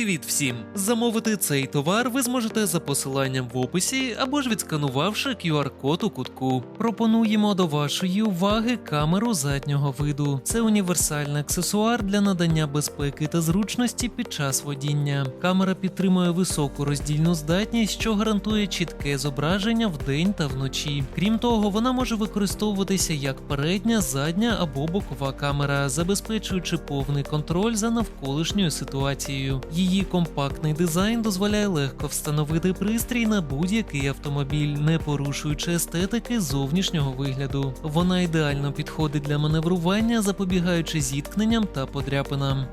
Привіт всім! Замовити цей товар ви зможете за посиланням в описі або ж відсканувавши QR-код у кутку. Пропонуємо до вашої уваги камеру заднього виду. Це універсальний аксесуар для надання безпеки та зручності під час водіння. Камера підтримує високу роздільну здатність, що гарантує чітке зображення вдень та вночі. Крім того, вона може використовуватися як передня, задня або бокова камера, забезпечуючи повний контроль за навколишньою ситуацією. Її компактний дизайн дозволяє легко встановити пристрій на будь-який автомобіль, не порушуючи естетики зовнішнього вигляду. Вона ідеально підходить для маневрування, запобігаючи зіткненням та подряпинам.